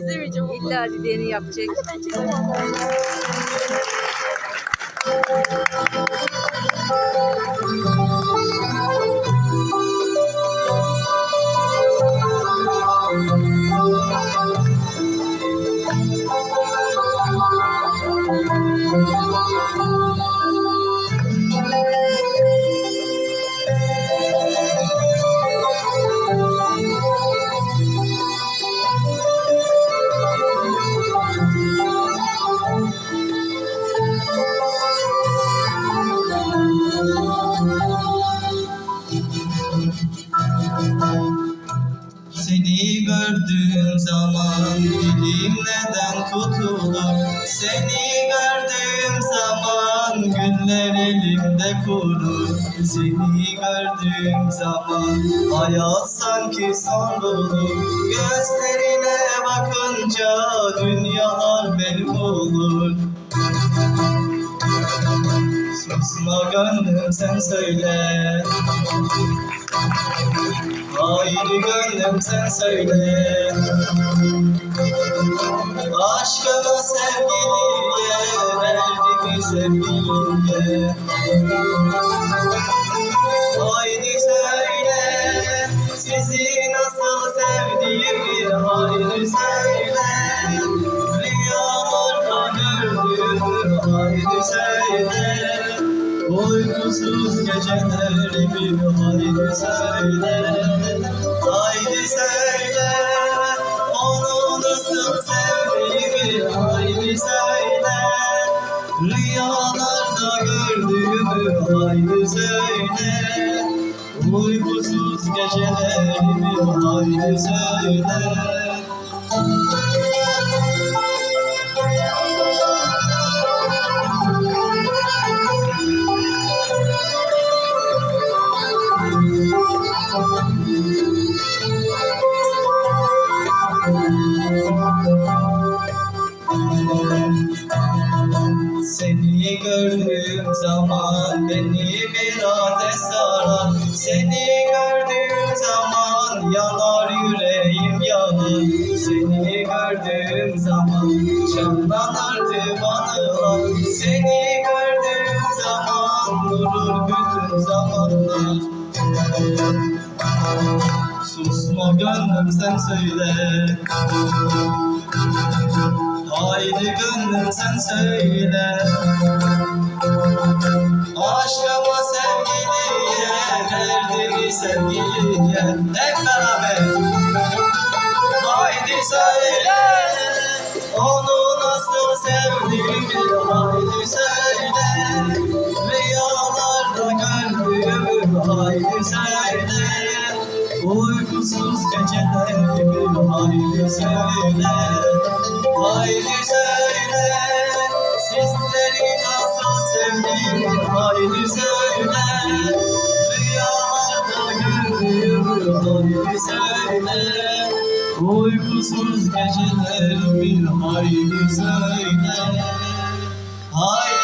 İzlemeyeceğim. İlla dediğini yapacak. Ben çekeyim onları. Seni gördüğüm zaman neden tutulur Seni gördüğüm zaman güller elimde kurur Seni gördüğüm zaman hayat sanki son bulur Gözlerine bakınca dünyalar benim olur. Susma gönlüm sen söyle Haydi gönlüm sen söyle. Aşkına sevgiliye Verdiğimi sevgiliye Haydi söyle Sizi nasıl sevdiğimi Haydi söyle. Rüyalarda gördüğümü Haydi söyle Uykusuz gecelerimi haydi söyle. Haydi söyle Onu nasıl sevdiğimi haydi söyle. Rüyalarda gördüğümü haydi söyle. Uykusuz gecelerimi haydi söyle Seni gördüğüm zaman beni bir ateş sarar Seni gördüğüm zaman yanar yüreğim yanar Seni gördüğüm zaman canlanır divanılar Seni gördüğüm zaman durur bütün zamanlar. Susma gönlüm sen söyle. Haydi gönlüm sen söyle sevgiliye Derdimi sevgiliye Hep beraber Haydi söyle Onu nasıl sevdiğimi Haydi söyle Rüyalarda gördüğümü Haydi söyle Uykusuz gecelerimi Haydi söyle Haydi söyle Sizleri nasıl sevdiğimi Haydi söyle Haydi söyle Uykusuz gecelerimi Haydi söyle. Haydi